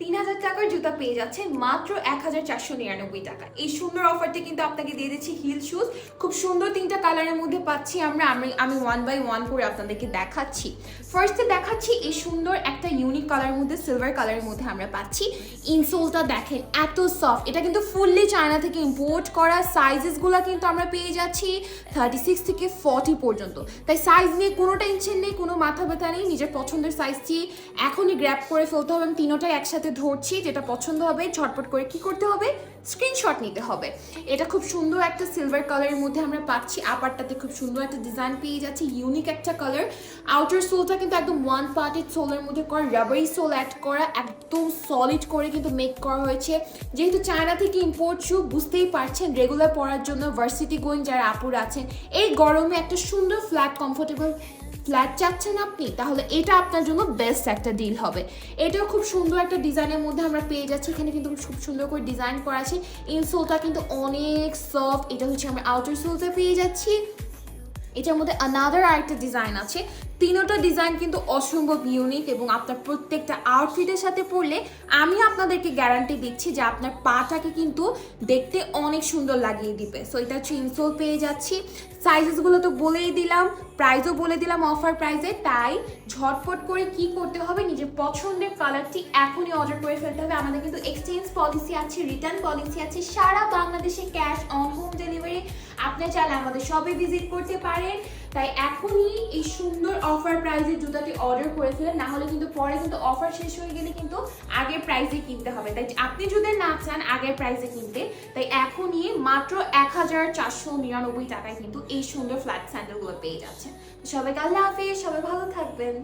তিন হাজার টাকার জুতা পেয়ে যাচ্ছে মাত্র এক হাজার চারশো নিরানব্বই টাকা। এই সুন্দর অফারটি কিন্তু আপনাকে দিয়ে দিচ্ছি হিল শুজ খুব সুন্দর তিনটা কালারের মধ্যে পাচ্ছি আমরা। আমি আমি ওয়ান বাই ওয়ান করে আপনাদেরকে দেখাচ্ছি। ফার্স্টে দেখাচ্ছি এই সুন্দর একটা ইউনিক কালারের মধ্যে সিলভার কালারের মধ্যে আমরা পাচ্ছি। ইনসোলটা দেখেন, এত সফট এটা কিন্তু ফুললি চায়না থেকে ইম্পোর্ট করা সাইজেসগুলো কিন্তু আমরা পেয়ে যাচ্ছি থার্টি সিক্স থেকে ফর্টি পর্যন্ত। তাই সাইজ নিয়ে কোনো টেনশন নেই, কোনো মাথা ব্যথা নেই, নিজের পছন্দের সাইজটি এখনই গ্র্যাপ করে ফেলতে হবে। আমি তিনোটাই একসাথে ধরছি, যেটা পছন্দ হবে, ঝটপট করে কি করতে হবে? স্ক্রিনশট নিতে হবে। এটা খুব সুন্দর একটা সিলভার কালারের মধ্যে আমরা পাচ্ছি। আপারটাতে খুব সুন্দর একটা ডিজাইন পেয়ে যাচ্ছি ইউনিক একটা কালার আউটার সোলটা কিন্তু একদম ওয়ান পার্টেড সোলের মধ্যে করা রাবারি সোল অ্যাড করা, একদম সলিড করে কিন্তু মেক করা হয়েছে। যেহেতু চায়না থেকে ইম্পোর্ট শু বুঝতেই পারছেন রেগুলার পরার জন্য ভার্সিটি গোয়িং যারা আপুর আছেন, এই গরমে একটা সুন্দর ফ্ল্যাট কমফোর্টেবল ফ্ল্যাট চাচ্ছেন আপনি, তাহলে এটা আপনার জন্য বেস্ট একটা ডিল হবে। এটাও খুব সুন্দর একটা ডিজাইনের মধ্যে আমরা পেয়ে যাচ্ছি, এখানে কিন্তু খুব সুন্দর করে ডিজাইন করা আছে। ইনসোলটা কিন্তু অনেক সফট এটা হচ্ছে আমরা আউটার সোলটা পেয়ে যাচ্ছি। এটার মধ্যে আনাদার আরেকটা ডিজাইন আছে। তিনোটা ডিজাইন কিন্তু অসম্ভব ইউনিক এবং আপনার প্রত্যেকটা আউটফিটের সাথে পরলে আমি আপনাদেরকে গ্যারান্টি দিচ্ছি যে আপনার পাটাকে কিন্তু দেখতে অনেক সুন্দর লাগিয়ে দিবে। সো এটা হচ্ছে ইনসোল পেয়ে যাচ্ছি। সাইজেসগুলো তো বলেই দিলাম প্রাইসও বলে দিলাম অফার প্রাইসে তাই ঝটপট করে কি করতে হবে, নিজের পছন্দের কালারটি এখনই অর্ডার করে ফেলতে হবে। আমাদের কিন্তু এক্সচেঞ্জ পলিসি আছে রিটার্ন পলিসি আছে। সারা বাংলাদেশে ক্যাশ অন হোম ডেলিভারি আপনি চাইলে আমাদের সবে ভিজিট করতে পারেন। তাই এখনই এই সুন্দর অফার প্রাইসে জুতাটি অর্ডার করে ফেলেন। না হলে কিন্তু পরে কিন্তু অফার শেষ হয়ে গেলে কিন্তু আগের প্রাইসে কিনতে হবে। তাই আপনি যদি না চান আগের প্রাইসে কিনতে, তাই এখনই মাত্র এক হাজার চারশো নিরানব্বই টাকায় কিন্তু এই সুন্দর ফ্ল্যাট স্যান্ডেলগুলো পেয়ে যাচ্ছে সবাইকে আল্লাহ হাফিজ, সবাই ভালো থাকবেন।